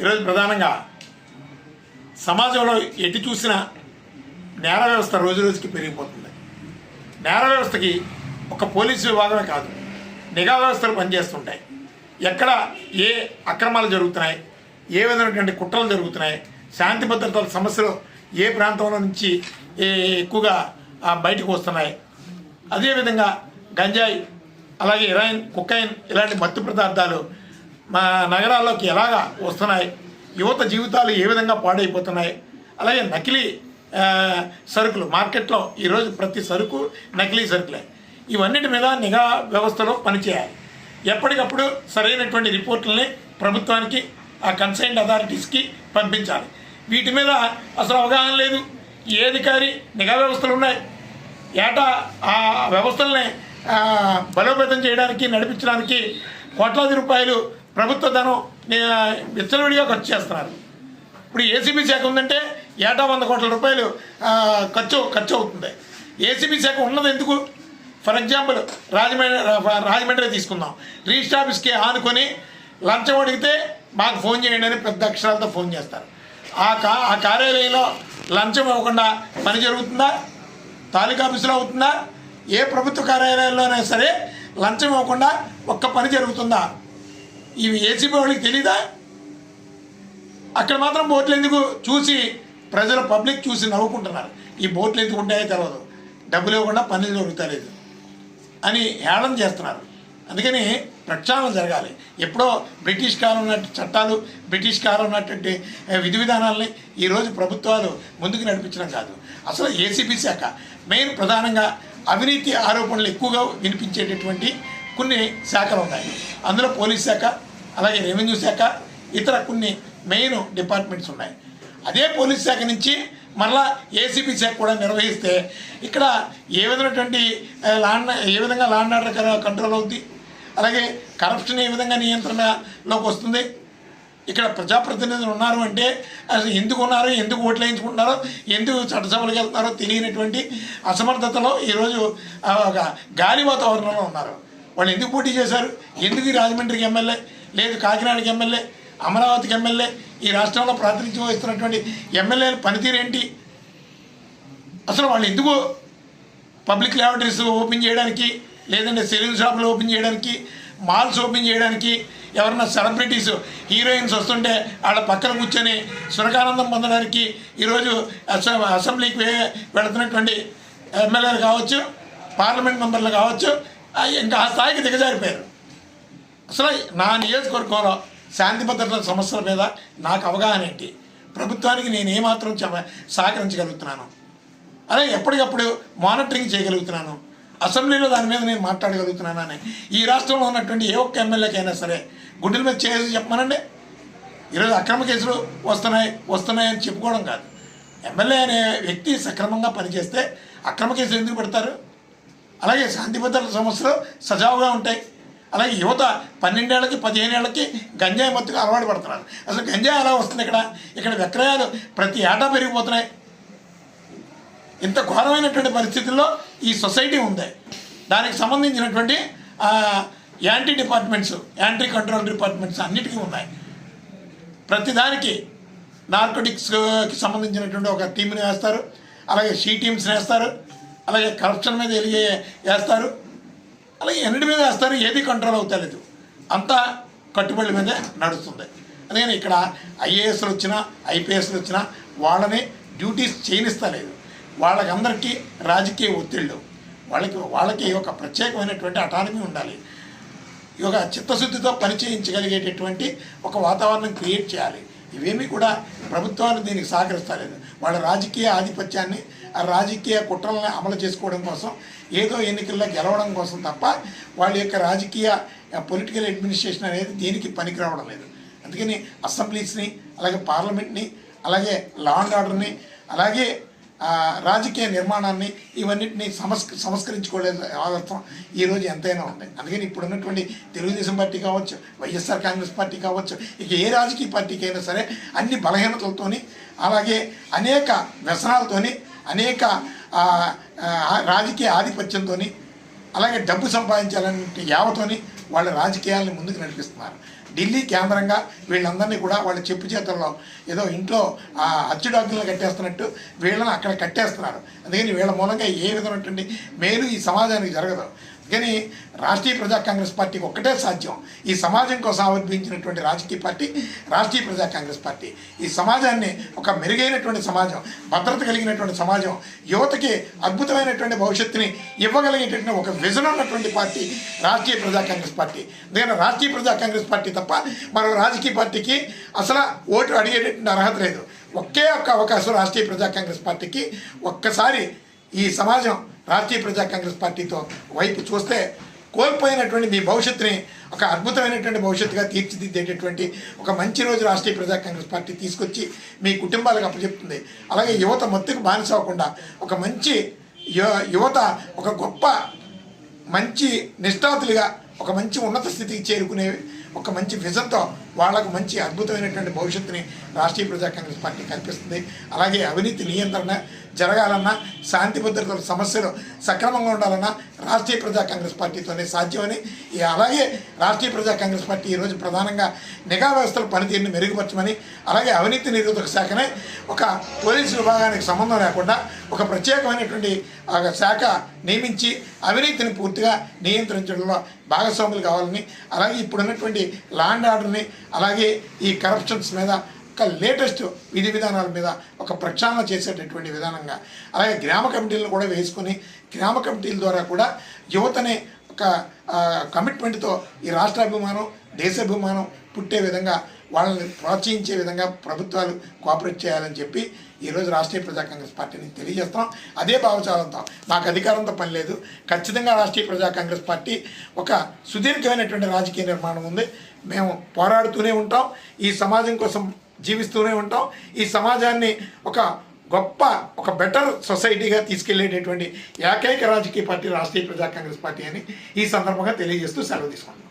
ఈరోజు ప్రధానంగా సమాజంలో ఎటు చూసినా నేర వ్యవస్థ రోజు రోజుకి పెరిగిపోతుంది. నేర వ్యవస్థకి ఒక పోలీసు విభాగమే కాదు నిఘా వ్యవస్థలు పనిచేస్తుంటాయి. ఎక్కడ ఏ అక్రమాలు జరుగుతున్నాయి ఏ విధమైనటువంటి కుట్రలు జరుగుతున్నాయి శాంతి భద్రతల సమస్యలు ఏ ప్రాంతంలో నుంచి ఏ ఎక్కువగా బయటకు వస్తున్నాయి. అదేవిధంగా గంజాయి అలాగే ఇరాయిన్ కుక్కైన్ ఇలాంటి మత్తు పదార్థాలు మా నగరాల్లోకి ఎలాగా వస్తున్నాయి? యువత జీవితాలు ఏ విధంగా పాడైపోతున్నాయి? అలాగే నకిలీ సరుకులు మార్కెట్లో ఈరోజు ప్రతి సరుకు నకిలీ సరుకులే. ఇవన్నిటి మీద నిఘా వ్యవస్థలో పనిచేయాలి. ఎప్పటికప్పుడు సరైనటువంటి రిపోర్టుల్ని ప్రభుత్వానికి ఆ కన్సైన్డ్ అథారిటీస్కి పంపించాలి. వీటి మీద అసలు అవగాహన లేదు. ఏ అధికారి నిఘా వ్యవస్థలు ఉన్నాయి? ఏటా ఆ వ్యవస్థల్ని బలోపేతం చేయడానికి నడిపించడానికి కోట్లాది రూపాయలు ప్రభుత్వ ధనం ఆ, విచ్చలవిడిగా ఖర్చు చేస్తున్నారు. ఇప్పుడు ఏసీబీ శాఖ ఉందంటే ఏటా వంద కోట్ల రూపాయలు ఖర్చు ఖర్చు అవుతుంది. ఏసీబీ శాఖ ఉన్నది ఎందుకు? ఫర్ ఎగ్జాంపుల్ రాజమండ్రి రాజమండ్రి తీసుకుందాం. రిజిస్టర్ ఆఫీస్కి ఆనుకొని లంచం అడిగితే మాకు ఫోన్ చేయండి అని పెద్ద అక్షరాలతో ఫోన్ చేస్తారు. ఆ కా ఆ కార్యాలయంలో లంచం ఇవ్వకుండా పని జరుగుతుందా? తాలూకా ఆఫీసులో అవుతుందా? ఏ ప్రభుత్వ కార్యాలయాల్లోనైనా సరే లంచం ఇవ్వకుండా ఒక్క పని జరుగుతుందా? ఇవి ఏసీబీ వాళ్ళకి తెలీదా? అక్కడ మాత్రం బోట్లు ఎందుకు చూసి ప్రజలు పబ్లిక్ చూసి నవ్వుకుంటున్నారు? ఈ బోట్లు ఎందుకు ఉంటాయో తెలియదు డబ్బులు ఇవ్వకుండా పనులు దొరుకుతలేదు అని హేళన చేస్తున్నారు. అందుకని ప్రక్షాళన జరగాలి. ఎప్పుడో బ్రిటిష్ కాలం ఉన్నట్టు చట్టాలు బ్రిటిష్ కాలం ఉన్నటువంటి విధి విధానాలని ఈరోజు ప్రభుత్వాలు ముందుకు నడిపించడం కాదు. అసలు ఏసీబీ శాఖ మెయిన్ ప్రధానంగా అవినీతి ఆరోపణలు ఎక్కువగా వినిపించేటటువంటి కొన్ని శాఖలు ఉన్నాయి. అందులో పోలీస్ శాఖ అలాగే రెవెన్యూ శాఖ ఇతర కొన్ని మెయిన్ డిపార్ట్మెంట్స్ ఉన్నాయి. అదే పోలీస్ శాఖ నుంచి మరలా ఏసీబీ శాఖ కూడా నిర్వహిస్తే ఇక్కడ ఏ విధమైనటువంటి లాండ్ ఏ విధంగా లాండ్ ఆర్డర్ కంట్రోల్ అవుద్ది? అలాగే కరప్షన్ ఏ విధంగా నియంత్రణలోకి వస్తుంది? ఇక్కడ ప్రజాప్రతినిధులు ఉన్నారు అంటే అసలు ఎందుకు ఉన్నారు ఎందుకు ఓట్లు వేయించుకుంటున్నారో ఎందుకు చట్టసభలకు వెళ్తున్నారో తెలియనటువంటి అసమర్థతలో ఈరోజు ఒక గాలి వాతావరణంలో ఉన్నారు. వాళ్ళు ఎందుకు పోటీ చేశారు? ఎందుకు ఈ రాజమండ్రికి ఎమ్మెల్యే? లేదు కాకినాడకి ఎమ్మెల్యే అమరావతికి ఎమ్మెల్యే ఈ రాష్ట్రంలో ప్రాతినిధ్యం వహిస్తున్నటువంటి ఎమ్మెల్యేల పనితీరు ఏంటి? అసలు వాళ్ళు ఎందుకు పబ్లిక్ ల్యాబొరేటరీస్ ఓపెన్ చేయడానికి లేదంటే సెలూన్ షాపులు ఓపెన్ చేయడానికి మాల్స్ ఓపెన్ చేయడానికి ఎవరన్నా సెలబ్రిటీస్ హీరోయిన్స్ వస్తుంటే వాళ్ళ పక్కన కూర్చొని సురకానందం పొందడానికి ఈరోజు అసెంబ్లీకి వెళుతున్నటువంటి ఎమ్మెల్యేలు కావచ్చు పార్లమెంట్ మెంబర్లు కావచ్చు ఇంకా ఆ స్థాయికి దిగజారిపోయారు. అసలు నా నియోజకవర్గంలో శాంతి భద్రతల సమస్యల మీద నాకు అవగాహన ఏంటి? ప్రభుత్వానికి నేను ఏమాత్రం సహకరించగలుగుతున్నాను? అదే ఎప్పటికప్పుడు మానిటరింగ్ చేయగలుగుతున్నాను? అసెంబ్లీలో దాని మీద నేను మాట్లాడగలుగుతున్నానని ఈ రాష్ట్రంలో ఉన్నటువంటి ఏ ఒక్క ఎమ్మెల్యేకైనా సరే గుడ్డల మీద చేసి చెప్పమనండి. ఈరోజు అక్రమ కేసులు వస్తున్నాయి వస్తున్నాయి అని చెప్పుకోవడం కాదు. ఎమ్మెల్యే అనే వ్యక్తి సక్రమంగా పనిచేస్తే అక్రమ కేసులు ఎందుకు పెడతారు? అలాగే శాంతి భద్రతల సమస్యలు సజావుగా ఉంటాయి. అలాగే యువత పన్నెండేళ్ళకి పదిహేనేళ్ళకి గంజాయి మత్తుగా అలవాటు పడుతున్నారు. అసలు గంజాయి ఎలా వస్తుంది ఇక్కడ? ఇక్కడ విక్రయాలు ప్రతి ఏటా పెరిగిపోతున్నాయి. ఇంత ఘోరమైనటువంటి పరిస్థితుల్లో ఈ సొసైటీ ఉంది. దానికి సంబంధించినటువంటి anti departments anti control departments అన్నిటికీ ఉన్నాయి. ప్రతిదానికి నార్కోటిక్స్కి సంబంధించినటువంటి ఒక టీంని వేస్తారు. అలాగే షీ టీమ్స్ని వేస్తారు. అలాగే కరప్షన్ మీద ఎలిగే వేస్తారు. అలాగే ఎన్నిటి మీద వేస్తారు. ఏది కంట్రోల్ అవుతలేదు. అంతా కట్టుబడి మీదే నడుస్తుంది. అందుకని ఇక్కడ ఐఏఎస్లు వచ్చినా ఐపీఎస్లు వచ్చినా వాళ్ళని డ్యూటీస్ చేయనిస్తలేదు. వాళ్ళకందరికీ రాజకీయ ఒత్తిళ్ళు. వాళ్ళకి వాళ్ళకి ఒక ప్రత్యేకమైనటువంటి అటానమీ ఉండాలి. ఈ చిత్తశుద్ధితో పని చేయించగలిగేటటువంటి ఒక వాతావరణం క్రియేట్ చేయాలి. ఇవేమీ కూడా ప్రభుత్వాలు దీనికి సహకరిస్తలేదు. వాళ్ళ రాజకీయ ఆధిపత్యాన్ని రాజకీయ కుట్రలను అమలు చేసుకోవడం కోసం ఏదో ఎన్నికల్లో గెలవడం కోసం తప్ప వాళ్ళ యొక్క రాజకీయ పొలిటికల్ అడ్మినిస్ట్రేషన్ అనేది దీనికి పనికి రావడం లేదు. అందుకని అసెంబ్లీస్ని అలాగే పార్లమెంట్ని అలాగే లా అండ్ ఆర్డర్ని అలాగే రాజకీయ నిర్మాణాన్ని ఇవన్నిటిని సమస్ సంస్కరించుకోలేదు ఆదర్థం ఈరోజు ఎంతైనా ఉంది. అందుకని ఇప్పుడు ఉన్నటువంటి తెలుగుదేశం పార్టీ కావచ్చు వైఎస్ఆర్ కాంగ్రెస్ పార్టీ కావచ్చు ఇక ఏ రాజకీయ పార్టీకి అయినా సరే అన్ని బలహీనతలతోని అలాగే అనేక వ్యసనాలతోని అనేక రాజకీయ ఆధిపత్యంతో అలాగే డబ్బు సంపాదించాలనే యావతోని వాళ్ళ రాజకీయాలను ముందుకు నడిపిస్తున్నారు. ఢిల్లీ కేంద్రంగా వీళ్ళందరినీ కూడా వాళ్ళ చెప్పు చేతల్లో ఏదో ఇంట్లో ఆ అచ్చుడాకులను కట్టేస్తున్నట్టు వీళ్ళని అక్కడ కట్టేస్తున్నారు. అందుకని వీళ్ళ మూలంగా ఏ విధమైనటువంటి మేలు ఈ సమాజానికి జరగదు. కానీ రాష్ట్రీయ ప్రజా కాంగ్రెస్ పార్టీకి ఒక్కటే సాధ్యం. ఈ సమాజం కోసం ఆవిర్భించినటువంటి రాజకీయ పార్టీ రాష్ట్రీయ ప్రజా కాంగ్రెస్ పార్టీ. ఈ సమాజాన్ని ఒక మెరుగైనటువంటి సమాజం భద్రత కలిగినటువంటి సమాజం యువతకి అద్భుతమైనటువంటి భవిష్యత్తుని ఇవ్వగలిగేటటువంటి ఒక విజన్ ఉన్నటువంటి పార్టీ రాష్ట్రీయ ప్రజా కాంగ్రెస్ పార్టీ. అందుకని రాష్ట్రీయ ప్రజా కాంగ్రెస్ పార్టీ తప్ప మరో రాజకీయ పార్టీకి అసలు ఓటు అడిగేటటువంటి అర్హత లేదు. ఒకే ఒక్క అవకాశం రాష్ట్రీయ ప్రజా కాంగ్రెస్ పార్టీకి ఒక్కసారి ఈ సమాజం రాష్ట్రీయ ప్రజా కాంగ్రెస్ పార్టీతో వైపు చూస్తే కోల్పోయినటువంటి మీ భవిష్యత్తుని ఒక అద్భుతమైనటువంటి భవిష్యత్తుగా తీర్చిదిద్దేటటువంటి ఒక మంచి రోజు రాష్ట్రీయ ప్రజా కాంగ్రెస్ పార్టీ తీసుకొచ్చి మీ కుటుంబాలకు అప్పచెప్తుంది. అలాగే యువత మొత్తుకు బానిస అవ్వకుండా ఒక మంచి యువత ఒక గొప్ప మంచి నిష్ఠాతులుగా ఒక మంచి ఉన్నత స్థితికి చేరుకునే ఒక మంచి విజన్తో వాళ్ళకు మంచి అద్భుతమైనటువంటి భవిష్యత్తుని రాష్ట్రీయ ప్రజా కాంగ్రెస్ పార్టీ కల్పిస్తుంది. అలాగే అవినీతి నియంత్రణ జరగాలన్నా శాంతి భద్రతల సమస్యలు సక్రమంగా ఉండాలన్నా రాష్ట్రీయ ప్రజా కాంగ్రెస్ పార్టీతోనే సాధ్యమని అలాగే రాష్ట్రీయ ప్రజా కాంగ్రెస్ పార్టీ ఈరోజు ప్రధానంగా నిఘా వ్యవస్థల పనితీరుని మెరుగుపరచమని అలాగే అవినీతి నిరోధక శాఖనే ఒక పోలీసు విభాగానికి సంబంధం లేకుండా ఒక ప్రత్యేకమైనటువంటి ఆ శాఖ నియమించి అవినీతిని పూర్తిగా నియంత్రించడంలో భాగస్వాములు కావాలని అలాగే ఇప్పుడున్నటువంటి ల్యాండ్ ఆర్డర్ని అలాగే ఈ కరప్షన్స్ మీద ఒక లేటెస్ట్ విధి విధానాల మీద ఒక ప్రక్షాళన చేసేటటువంటి విధానంగా అలాగే గ్రామ కమిటీలను కూడా వేసుకొని గ్రామ కమిటీల ద్వారా కూడా యువతని ఒక కమిట్మెంట్తో ఈ రాష్ట్రాభిమానం దేశాభిమానం పుట్టే విధంగా వాళ్ళని ప్రోత్సహించే విధంగా ప్రభుత్వాలు కోఆపరేట్ చేయాలని చెప్పి ఈరోజు రాష్ట్రీయ ప్రజా కాంగ్రెస్ పార్టీని తెలియజేస్తాం అదే భావచాలంతో మాకు అధికారంతో పని లేదు. ఖచ్చితంగా రాష్ట్రీయ ప్రజా కాంగ్రెస్ పార్టీ ఒక సుదీర్ఘమైనటువంటి రాజకీయ నిర్మాణం ఉంది. మేము పోరాడుతూనే ఉంటాం. ఈ సమాజం కోసం జీవిస్తూనే ఉంటాం. ఈ సమాజాన్ని ఒక గొప్ప ఒక బెటర్ సొసైటీగా తీసుకెళ్ళేటటువంటి ఏకైక రాజకీయ పార్టీ రాష్ట్రీయ ప్రజా కాంగ్రెస్ పార్టీ అని ఈ సందర్భంగా తెలియజేస్తూ సెలవు తీసుకుంటున్నాం.